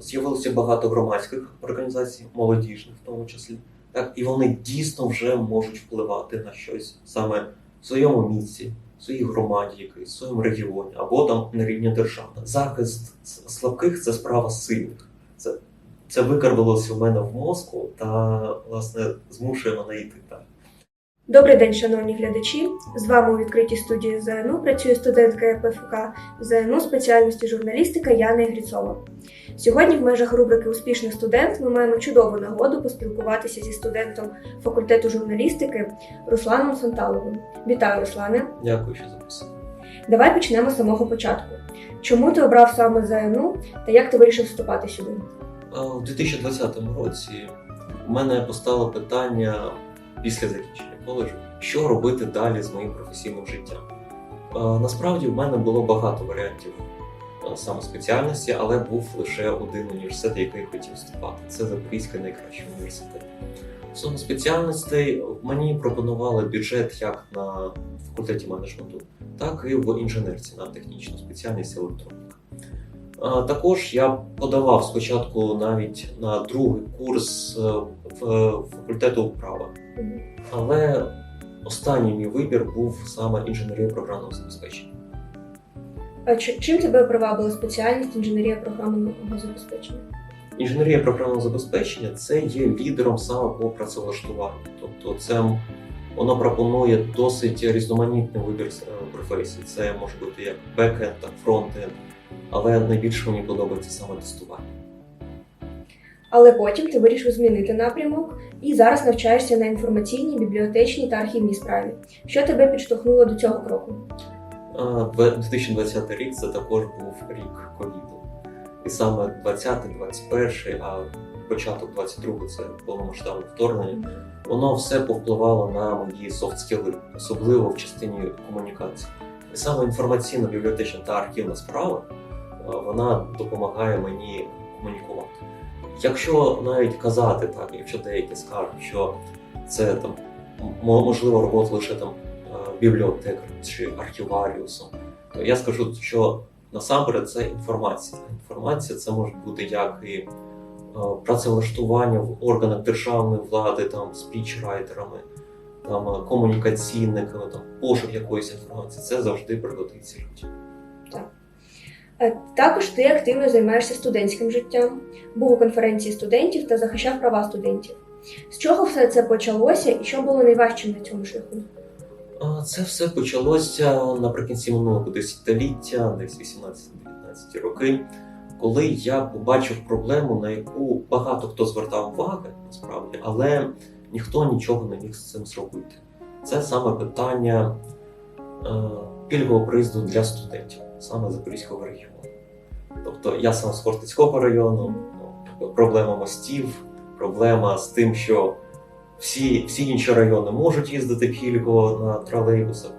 з'явилося багато громадських організацій, молодіжних в тому числі. Так, і вони дійсно вже можуть впливати на щось саме в своєму місці, в своїй громаді, якійсь, в своєму регіоні або там на рівні держави. Захист слабких це справа сильних. Це, це викарбувалося в мене в мозку та власне змушує мене йти далі. Добрий день, шановні глядачі! З вами у відкритій студії ЗНУ працює студентка ПФК ЗНУ спеціальності журналістика Яна Ігріцова. Сьогодні в межах рубрики Успішний студент ми маємо чудову нагоду поспілкуватися зі студентом факультету журналістики Русланом Санталовим. Вітаю, Руслане! Дякую, що запросили. Давай почнемо з самого початку. Чому ти обрав саме ЗНУ та як ти вирішив вступати сюди? У 2020 році в мене постало питання після закінчення коледжу, що робити далі з моїм професійним життям. Насправді в мене було багато варіантів а, саме спеціальності, але був лише один університет, який хотів вступати. Це Запорізький найкращий університет. Саме спеціальностей мені пропонували бюджет як на факультеті менеджменту, так і в інженерці на технічну спеціальність електроніка. Також я подавав спочатку навіть на другий курс е, факультету права, але останній мій вибір був саме інженерія програмного забезпечення. А чим тебе привабила спеціальність інженерія програмного забезпечення? Інженерія програмного забезпечення це є лідером саме по працевлаштуванню. Тобто, це воно пропонує досить різноманітний вибір е, професій. Це може бути як бекенд, так фронтенд, але найбільше мені подобається саме тестування. Але потім ти вирішив змінити напрямок і зараз навчаєшся на інформаційній, бібліотечній та архівній справі. Що тебе підштовхнуло до цього кроку? 2020 рік це також був рік ковіду. І саме 20, 21, а початок 22-го це повномасштабне вторгнення. Воно все повпливало на мої софт-скіли, особливо в частині комунікації. І саме інформаційна бібліотечна та архівна справа вона допомагає мені комунікувати. Якщо навіть казати так, якщо деякі скажуть, що це там можливо робота лише там е, бібліотекарем чи архіваріусом, то я скажу, що насамперед це інформація. Інформація це може бути як і е, працевлаштування в органах державної влади, там спічрайтерами, там е, комунікаційниками, там пошук якоїсь інформації. Це завжди пригодиться людям. Е, Також ти активно займаєшся студентським життям, був у конференції студентів та захищав права студентів. З чого все це почалося і що було найважчим на цьому шляху? Це все почалося наприкінці минулого десятиліття, десь 18-19 роки, коли я побачив проблему, на яку багато хто звертав уваги, насправді, але ніхто нічого не міг з цим зробити. Це саме питання е, пільгового приїзду для студентів, саме Запорізького регіону. Тобто я сам з Хортицького району, ну, проблема мостів, проблема з тим, що всі, всі інші райони можуть їздити пільгово на тролейбусах,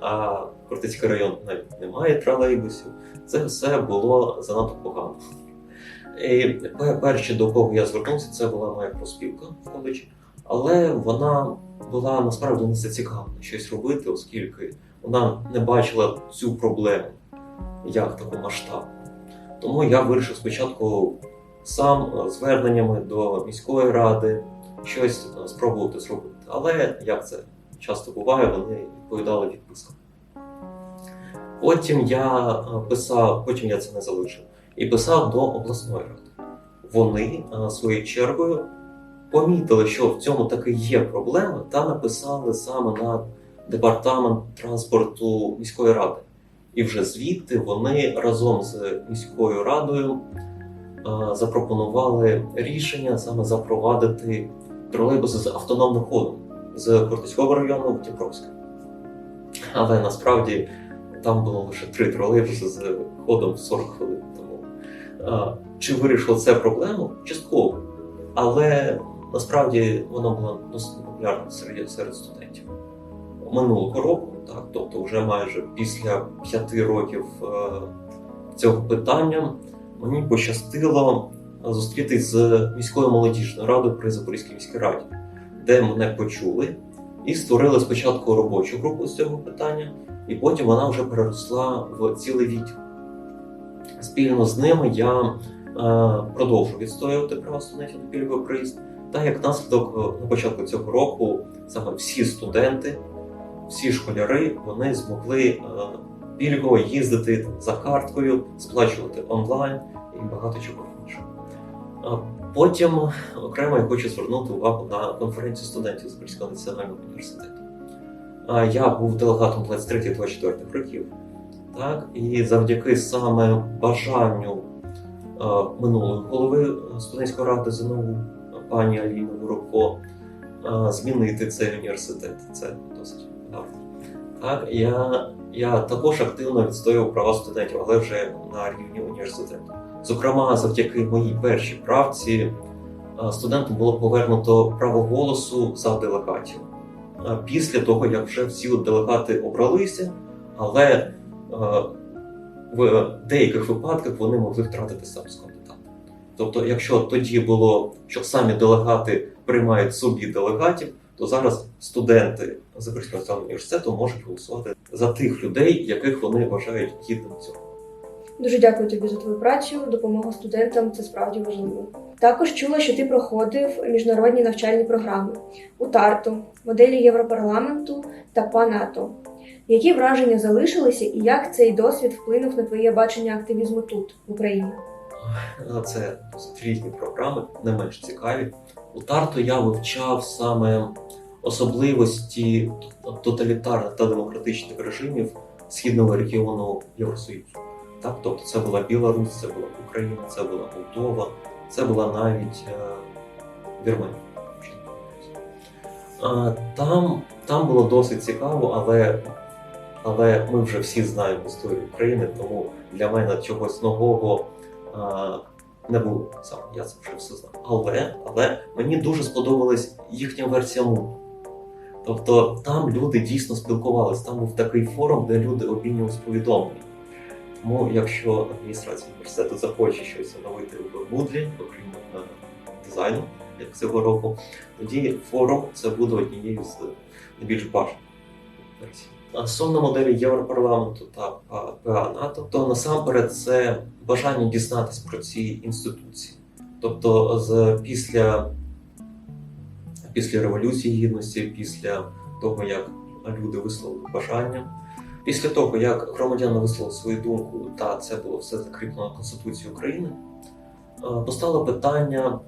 а Кортицький район навіть не має тролейбусів. Це все було занадто погано. І пе- перші, до кого я звернувся, це була моя проспілка в коледжі, але вона була насправді не зацікавлена щось робити, оскільки вона не бачила цю проблему як таку масштабну. Тому я вирішив спочатку сам е, зверненнями до міської ради щось е, спробувати зробити. Але як це часто буває, вони відповідали відписком. Потім я е, писав, потім я це не залишив, і писав до обласної ради. Вони своєю чергою помітили, що в цьому таки є проблема, та написали саме на департамент транспорту міської ради. І вже звідти вони разом з міською радою е, запропонували рішення саме запровадити тролейбуси з автономним ходом з Кортицького району в Дніпровське. Але насправді там було лише три тролейбуси з ходом в 40 хвилин. Тому е, чи вирішило це проблему? Частково. Але насправді воно було досить популярно серед, серед студентів. Минулого року, так, тобто вже майже після п'яти років е, цього питання, мені пощастило зустрітись з міською молодіжною радою при Запорізькій міській раді, де мене почули і створили спочатку робочу групу з цього питання, і потім вона вже переросла в цілий відділ. Спільно з ними я продовжую відстоювати права студентів на пільговий проїзд. Та як наслідок е, на початку цього року саме всі студенти, всі школяри вони змогли е, пільгово їздити за карткою, сплачувати онлайн і багато чого іншого. Потім окремо я хочу звернути увагу на конференцію студентів Запорізького національного університету. Я був делегатом 23-24 років, так, і завдяки саме бажанню е, минулої голови студентської ради ЗНУ пані Аліни Воробко е, змінити цей університет. Це досить. Так, я, я також активно відстоював права студентів, але вже на рівні університету. Зокрема, завдяки моїй першій правці е, студентам було повернуто право голосу за делегатів. Е, Після того, як вже всі делегати обралися, але е, в деяких випадках вони могли втратити статус кандидата. Тобто, якщо тоді було, що самі делегати приймають собі делегатів, то зараз студенти Запорізького національного університету можуть голосувати за тих людей, яких вони вважають гідним цього. Дуже дякую тобі за твою працю. Допомога студентам це справді важливо. Також чула, що ти проходив міжнародні навчальні програми у Тарту, моделі Європарламенту та ПАНАТО. Які враження залишилися і як цей досвід вплинув на твоє бачення активізму тут, в Україні? Це різні програми, не менш цікаві. У Тарту я вивчав саме особливості тоталітарних та демократичних режимів східного регіону Євросоюзу. Так, тобто це була Білорусь, це була Україна, це була Молдова, це була навіть е, Вірменія. Е, Там, там було досить цікаво, але, але ми вже всі знаємо історію України, тому для мене чогось нового а, не було саме, я це вже все знав. Але, але мені дуже сподобалась їхня версія мову. Тобто там люди дійсно спілкувалися, там був такий форум, де люди обмінювалися повідомленнями. Тому якщо адміністрація університету захоче щось оновити в Moodle, окрім е, дизайну, як цього року, тоді форум це буде однією з найбільш бажаних версій. Стосовно моделі Європарламенту та ПА НАТО, то насамперед це бажання дізнатись про ці інституції. Тобто, з після, після Революції Гідності, після того, як люди висловили бажання, після того, як громадяни висловили свою думку, та це було все закріплено Конституцією України, постало питання: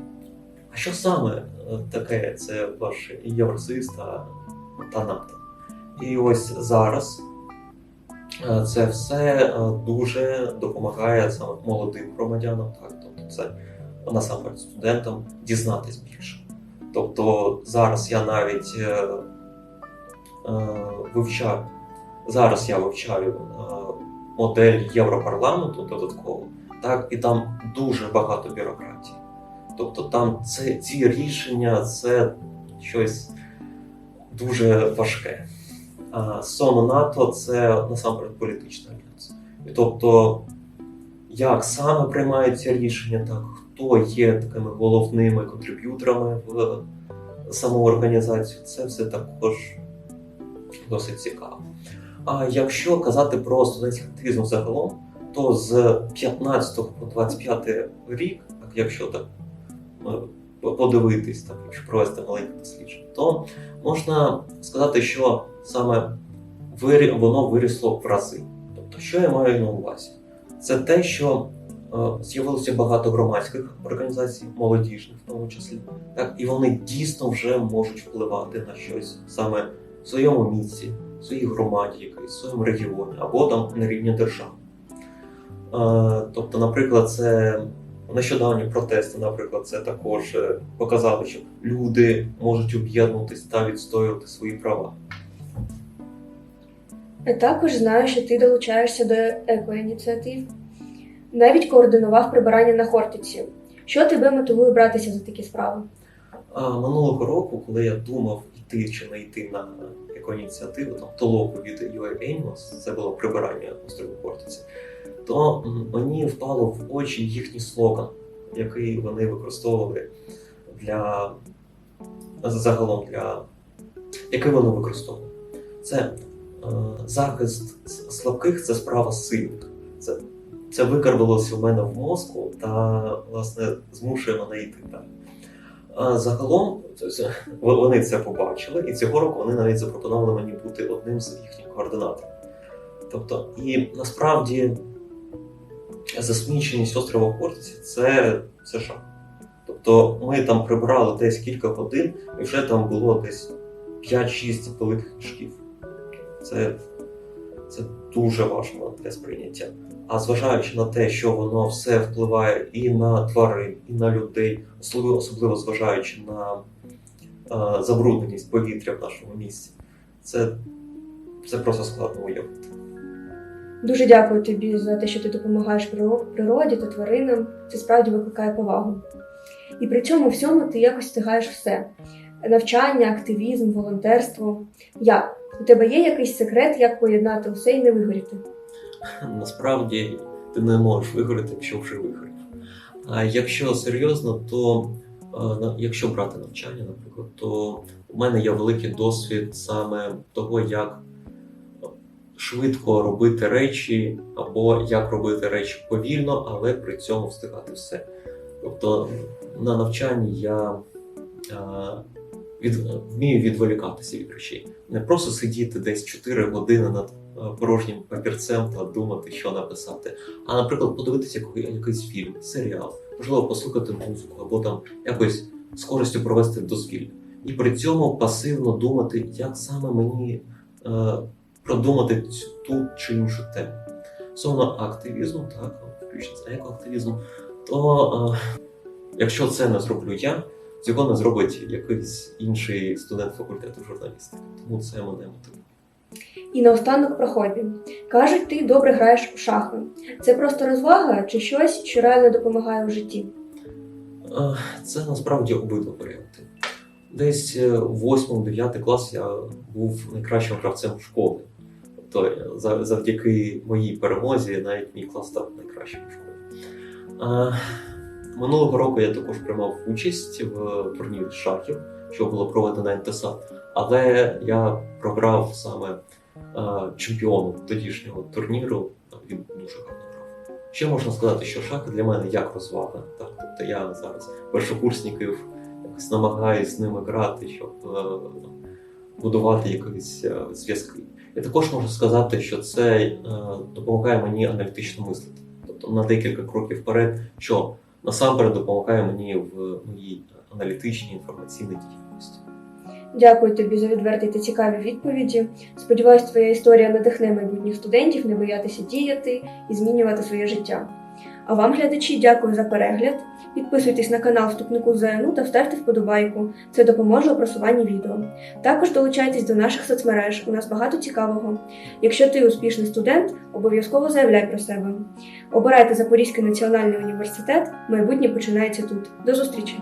а що саме е, таке це ваш Євросоюз та, та НАТО? І ось зараз е, це все е, дуже допомагає молодим громадянам, так тобто це насамперед студентам дізнатись більше. Тобто зараз я навіть е, е, вивчаю, зараз я вивчаю модель Європарламенту додатково, так, і там дуже багато бюрократії. Тобто там це, ці рішення це щось дуже важке. А СОНу НАТО це насамперед політичний альянс. Тобто, як саме приймаються рішення, так хто є такими головними контриб'юторами в саму організацію, це все також досить цікаво. А якщо казати про студентський активізм загалом, то з 15 по 25 рік, так якщо так е, подивитись, так якщо провести маленьке дослідження, то можна сказати, що саме воно вирісло в рази. Тобто, що я маю на увазі? Це те, що е, з'явилося багато громадських організацій, молодіжних в тому числі, так, і вони дійсно вже можуть впливати на щось саме в своєму місці, в своїй громаді, якійсь, в своєму регіоні або там на рівні держави. Е, тобто, наприклад, це нещодавні протести, наприклад, це також е, показали, що люди можуть об'єднуватись та відстоювати свої права. Я також знаю, що ти долучаєшся до екоініціатив, навіть координував прибирання на Хортиці. Що тебе мотивує братися за такі справи? А минулого року, коли я думав йти чи не йти на яку ініціативу, там толоку від UA Animals, це було прибирання острову Хортиці, то мені впало в очі їхній слоган, який вони використовували для загалом для який вони використовували. Це захист слабких це справа сильних. Це це викарбувалося у мене в мозку та власне змушує мене йти далі. Загалом вони це побачили, і цього року вони навіть запропонували мені бути одним з їхніх координаторів. Тобто, і насправді засміченість острова Хортиці це, це жах. Тобто ми там прибирали десь кілька годин, і вже там було десь 5-6 великих мішків. Це, це дуже важко для сприйняття. А зважаючи на те, що воно все впливає і на тварин, і на людей, особливо, особливо зважаючи на е, забрудненість повітря в нашому місті, це, це просто складно уявити. Дуже дякую тобі за те, що ти допомагаєш приро- природі та тваринам. Це справді викликає повагу. І при цьому всьому ти якось встигаєш все: навчання, активізм, волонтерство. Як? У тебе є якийсь секрет, як поєднати усе і не вигоріти? Насправді ти не можеш вигоріти, якщо вже вигорів. А якщо серйозно, то е, якщо брати навчання, наприклад, то у мене є великий досвід саме того, як швидко робити речі, або як робити речі повільно, але при цьому встигати все. Тобто на навчанні я е, від, вмію відволікатися від речей. Не просто сидіти десь 4 години над е, порожнім папірцем та думати, що написати. А, наприклад, подивитися якийсь фільм, серіал, можливо, послухати музику або там якось з користю провести дозвілля. І при цьому пасивно думати, як саме мені е, продумати ту чи іншу тему. Стосовно активізму, так, включно з екоактивізмом, то е, якщо це не зроблю я, цього не зробить якийсь інший студент факультету журналістики. Тому це мене мотивує. І наостанок про хобі. Кажуть, ти добре граєш у шахи. Це просто розвага чи щось, що реально допомагає у житті? Е, Це насправді обидва варіанти. Десь е, в 8-9 клас я був найкращим гравцем школи. Тобто е, завдяки моїй перемозі навіть мій клас став найкращим в школі. Минулого року я також приймав участь в турнірі шахів, що було проведено НТСА, але я програв саме е, чемпіону тодішнього турніру. Він дуже гарно грав. Ще можна сказати, що шахи для мене як розвага. Так? Тобто я зараз першокурсників якось намагаюся з ними грати, щоб е, будувати якісь е, зв'язки. Я також можу сказати, що це допомагає мені аналітично мислити, тобто на декілька кроків вперед, що насамперед допомагає мені в моїй аналітичній інформаційній діяльності. Дякую тобі за відверті та цікаві відповіді. Сподіваюсь, твоя історія надихне майбутніх студентів не боятися діяти і змінювати своє життя. А вам, глядачі, дякую за перегляд. Підписуйтесь на канал Вступнику ЗНУ та ставте вподобайку. Це допоможе у просуванні відео. Також долучайтесь до наших соцмереж. У нас багато цікавого. Якщо ти успішний студент, обов'язково заявляй про себе. Обирайте Запорізький національний університет. Майбутнє починається тут. До зустрічі!